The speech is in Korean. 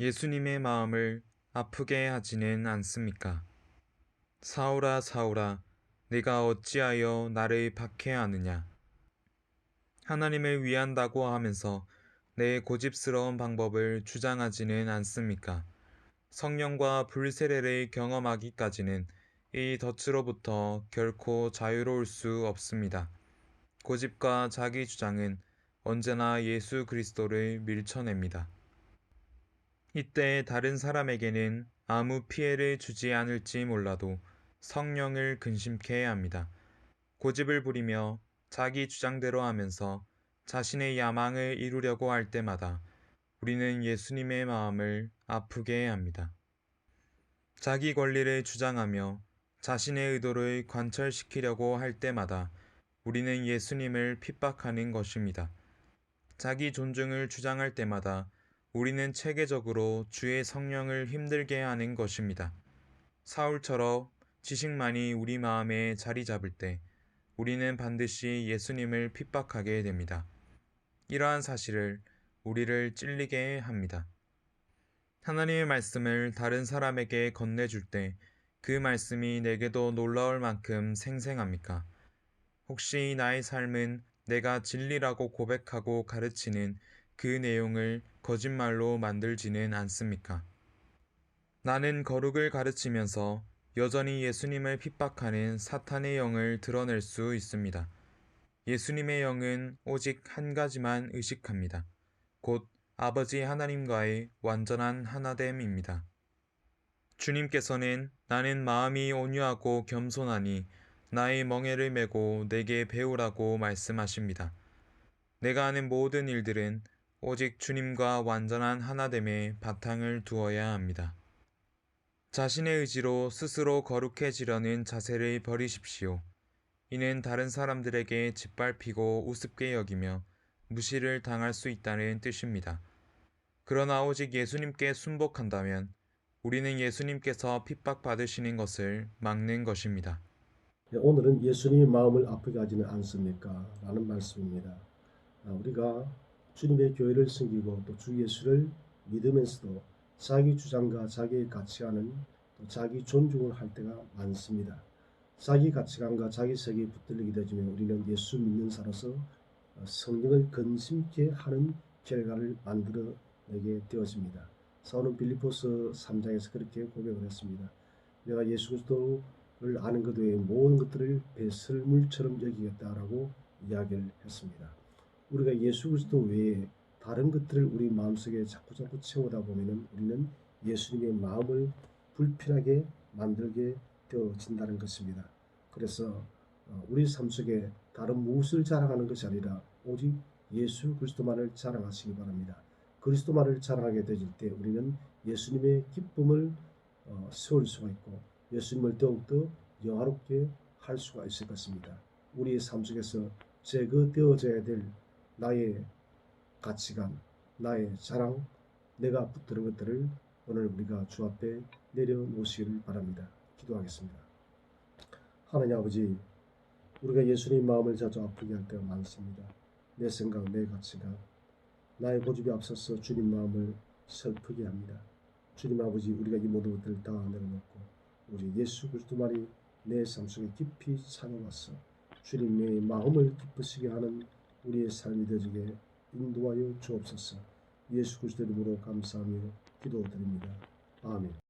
예수님의 마음을 아프게 하지는 않습니까? 사울아 사울아 내가 어찌하여 나를 박해하느냐 하나님을 위한다고 하면서 내 고집스러운 방법을 주장하지는 않습니까? 성령과 불세례를 경험하기까지는 이 덫으로부터 결코 자유로울 수 없습니다. 고집과 자기 주장은 언제나 예수 그리스도를 밀쳐냅니다. 이때 다른 사람에게는 아무 피해를 주지 않을지 몰라도 성령을 근심케 해야 합니다. 고집을 부리며 자기 주장대로 하면서 자신의 야망을 이루려고 할 때마다 우리는 예수님의 마음을 아프게 해야 합니다. 자기 권리를 주장하며 자신의 의도를 관철시키려고 할 때마다 우리는 예수님을 핍박하는 것입니다. 자기 존중을 주장할 때마다 우리는 체계적으로 주의 성령을 힘들게 하는 것입니다. 사울처럼 지식만이 우리 마음에 자리 잡을 때 우리는 반드시 예수님을 핍박하게 됩니다. 이러한 사실을 우리를 찔리게 합니다. 하나님의 말씀을 다른 사람에게 건네줄 때 그 말씀이 내게도 놀라울 만큼 생생합니까? 혹시 나의 삶은 내가 진리라고 고백하고 가르치는 그 내용을 거짓말로 만들지는 않습니까? 나는 거룩을 가르치면서 여전히 예수님을 핍박하는 사탄의 영을 드러낼 수 있습니다. 예수님의 영은 오직 한 가지만 의식합니다. 곧 아버지 하나님과의 완전한 하나됨입니다. 주님께서는 나는 마음이 온유하고 겸손하니 나의 멍에를 메고 내게 배우라고 말씀하십니다. 내가 하는 모든 일들은 오직 주님과 완전한 하나됨에 바탕을 두어야 합니다. 자신의 의지로 스스로 거룩해지려는 자세를 버리십시오. 이는 다른 사람들에게 짓밟히고 우습게 여기며 무시를 당할 수 있다는 뜻입니다. 그러나 오직 예수님께 순복한다면 우리는 예수님께서 핍박받으시는 것을 막는 것입니다. 네, 오늘은 예수님의 마음을 아프게 하지는 않습니까? 라는 말씀입니다. 아, 우리가 주님의 교회를 섬기고 또 주 예수를 믿으면서도 자기 주장과 자기의 가치관은 또 자기 존중을 할 때가 많습니다. 자기 가치관과 자기 세계에 붙들리게 되면 우리는 예수 믿는 자로서 어, 성령을 근심케 하는 결과를 만들어내게 되어집니다. 사울은 빌리포스 3장에서 그렇게 고백을 했습니다. 내가 예수 그리스도를 아는 것 외에 모든 것들을 배설물처럼 여기겠다라고 이야기를 했습니다. 우리가 예수 그리스도 외에 다른 것들을 우리 마음속에 자꾸 자꾸 채우다 보면은 우리는 예수님의 마음을 불편하게 만들게 되어진다는 것입니다. 그래서 어, 우리 삶 속에 다른 무엇을 자랑하는 것이 아니라 오직 예수 그리스도만을 자랑하시기 바랍니다. 그리스도만을 자랑하게 되질 때 우리는 예수님의 기쁨을 어, 세울 수가 있고 예수님을 더욱더 영화롭게 할 수가 있을 것입니다. 우리의 삶 속에서 제거되어져야 될 나의 가치관, 나의 자랑, 내가 붙드는 것들을 오늘 우리가 주 앞에 내려놓으시기를 바랍니다. 기도하겠습니다. 하나님 아버지, 우리가 예수님 마음을 자주 아프게 할 때가 많습니다. 내 생각, 내 가치관, 나의 고집이 앞서서 주님 마음을 슬프게 합니다. 주님 아버지, 우리가 이 모든 것들을 다 내려놓고 우리 예수 그리스도만이 내 삶 속에 깊이 참여와서 주님의 마음을 기쁘시게 하는 우리의 삶이 되지게 인도하여 주옵소서. 예수 그리스도 이름으로 감사하며 기도드립니다. 아멘.